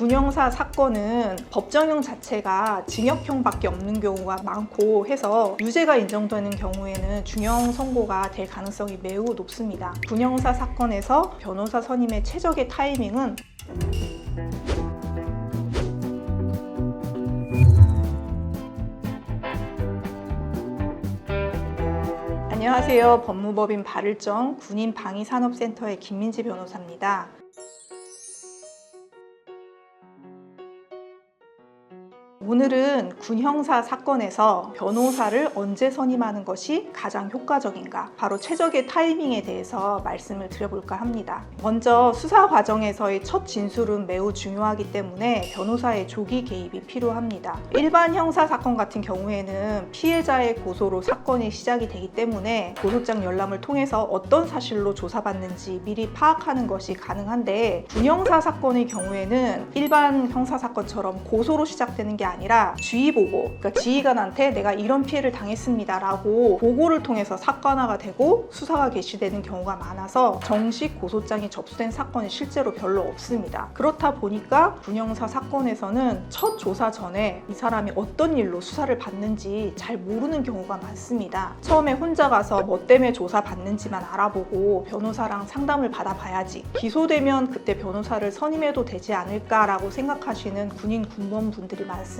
군형사 사건은 법정형 자체가 징역형밖에 없는 경우가 많고 해서 유죄가 인정되는 경우에는 중형 선고가 될 가능성이 매우 높습니다. 군형사 사건에서 변호사 선임의 최적의 타이밍은 안녕하세요. 법무법인 발을정 군인 방위산업센터의 김민지 변호사입니다. 오늘은 군형사 사건에서 변호사를 언제 선임하는 것이 가장 효과적인가, 바로 최적의 타이밍에 대해서 말씀을 드려볼까 합니다. 먼저 수사 과정에서의 첫 진술은 매우 중요하기 때문에 변호사의 조기 개입이 필요합니다. 일반 형사 사건 같은 경우에는 피해자의 고소로 사건이 시작이 되기 때문에 고소장 열람을 통해서 어떤 사실로 조사받는지 미리 파악하는 것이 가능한데 군형사 사건의 경우에는 일반 형사 사건처럼 고소로 시작되는 게 아니라 주의 보고, 그러니까 지휘관한테 내가 이런 피해를 당했습니다라고 보고를 통해서 사건화가 되고 수사가 개시되는 경우가 많아서 정식 고소장이 접수된 사건이 실제로 별로 없습니다. 그렇다 보니까 군형사 사건에서는 첫 조사 전에 이 사람이 어떤 일로 수사를 받는지 잘 모르는 경우가 많습니다. 처음에 혼자 가서 뭐 때문에 조사 받는지만 알아보고 변호사랑 상담을 받아봐야지. 기소되면 그때 변호사를 선임해도 되지 않을까라고 생각하시는 군인 군무원분들이 많습니다.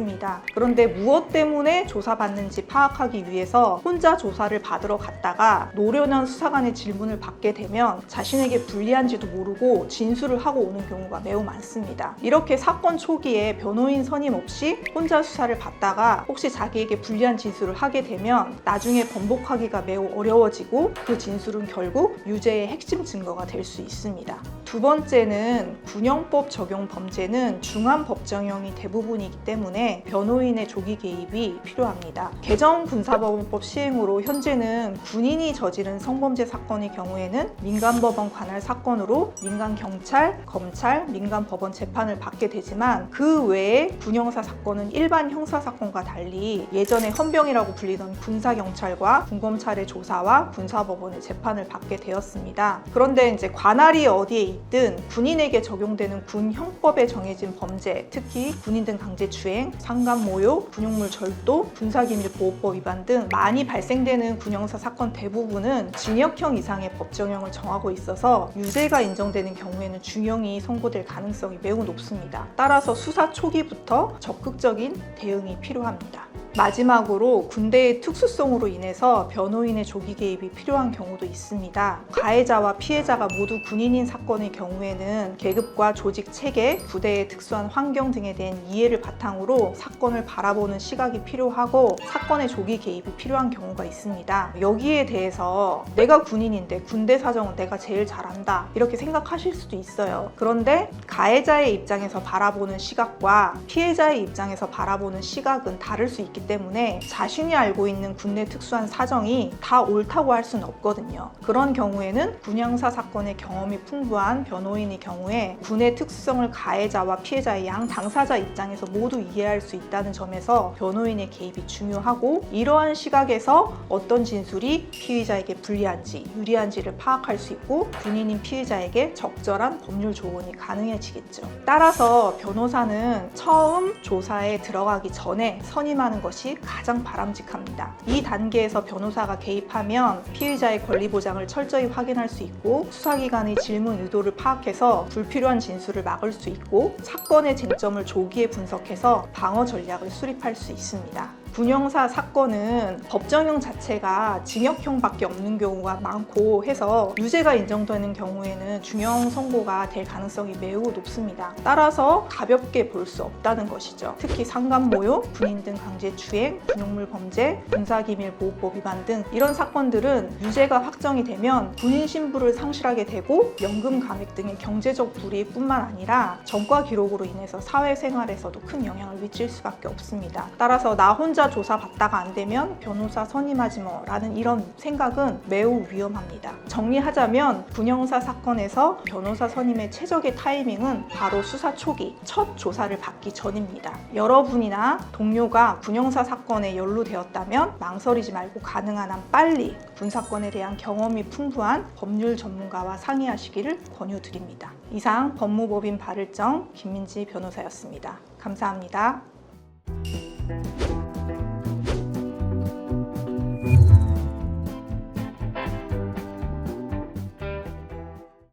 그런데 무엇 때문에 조사받는지 파악하기 위해서 혼자 조사를 받으러 갔다가 노련한 수사관의 질문을 받게 되면 자신에게 불리한지도 모르고 진술을 하고 오는 경우가 매우 많습니다. 이렇게 사건 초기에 변호인 선임 없이 혼자 수사를 받다가 혹시 자기에게 불리한 진술을 하게 되면 나중에 번복하기가 매우 어려워지고 그 진술은 결국 유죄의 핵심 증거가 될 수 있습니다. 두 번째는 군형법 적용 범죄는 중환법정형이 대부분이기 때문에 변호인의 조기 개입이 필요합니다. 개정 군사법원법 시행으로 현재는 군인이 저지른 성범죄 사건의 경우에는 민간법원 관할 사건으로 민간 경찰, 검찰, 민간 법원 재판을 받게 되지만 그 외에 군형사 사건은 일반 형사 사건과 달리 예전에 헌병이라고 불리던 군사 경찰과 군검찰의 조사와 군사법원의 재판을 받게 되었습니다. 그런데 이제 관할이 어디에 있든 군인에게 적용되는 군 형법에 정해진 범죄, 특히 군인 등 강제 추행, 상감 모욕, 군용물 절도, 군사기밀 보호법 위반 등 많이 발생되는 군형사 사건 대부분은 징역형 이상의 법정형을 정하고 있어서 유죄가 인정되는 경우에는 중형이 선고될 가능성이 매우 높습니다. 따라서 수사 초기부터 적극적인 대응이 필요합니다. 마지막으로 군대의 특수성으로 인해서 변호인의 조기 개입이 필요한 경우도 있습니다. 가해자와 피해자가 모두 군인인 사건의 경우에는 계급과 조직 체계, 부대의 특수한 환경 등에 대한 이해를 바탕으로 사건을 바라보는 시각이 필요하고 사건의 조기 개입이 필요한 경우가 있습니다. 여기에 대해서 내가 군인인데 군대 사정은 내가 제일 잘한다 이렇게 생각하실 수도 있어요. 그런데 가해자의 입장에서 바라보는 시각과 피해자의 입장에서 바라보는 시각은 다를 수 있기 때문에 자신이 알고 있는 군내 특수한 사정이 다 옳다고 할 수는 없거든요. 그런 경우에는 군형사 사건의 경험이 풍부한 변호인의 경우에 군의 특수성을 가해자와 피해자의 양 당사자 입장에서 모두 이해할 수 있다는 점에서 변호인의 개입이 중요하고 이러한 시각에서 어떤 진술이 피의자에게 불리한지 유리한지를 파악할 수 있고 군인인 피해자에게 적절한 법률 조언이 가능해지겠죠. 따라서 변호사는 처음 조사에 들어가기 전에 선임하는 것이 가장 바람직합니다. 이 단계에서 변호사가 개입하면 피의자의 권리 보장을 철저히 확인할 수 있고 수사기관의 질문 의도를 파악해서 불필요한 진술을 막을 수 있고 사건의 쟁점을 조기에 분석해서 방어 전략을 수립할 수 있습니다. 군형사 사건은 법정형 자체가 징역형밖에 없는 경우가 많고 해서 유죄가 인정되는 경우에는 중형 선고가 될 가능성이 매우 높습니다. 따라서 가볍게 볼 수 없다는 것이죠. 특히 상간모욕, 군인 등 강제추행, 군용물 범죄, 군사기밀보호법 위반 등 이런 사건들은 유죄가 확정이 되면 군인 신분을 상실하게 되고 연금 감액 등의 경제적 불이익뿐만 아니라 전과 기록으로 인해서 사회생활에서도 큰 영향을 미칠 수밖에 없습니다. 따라서 나 혼자 혼자 조사 받다가 안 되면 변호사 선임하지 뭐 라는 이런 생각은 매우 위험합니다. 정리하자면 군형사 사건에서 변호사 선임의 최적의 타이밍은 바로 수사 초기 첫 조사를 받기 전입니다. 여러분이나 동료가 군형사 사건에 연루되었다면 망설이지 말고 가능한 한 빨리 군사건에 대한 경험이 풍부한 법률 전문가와 상의하시기를 권유드립니다. 이상 법무법인 발을정 김민지 변호사였습니다. 감사합니다.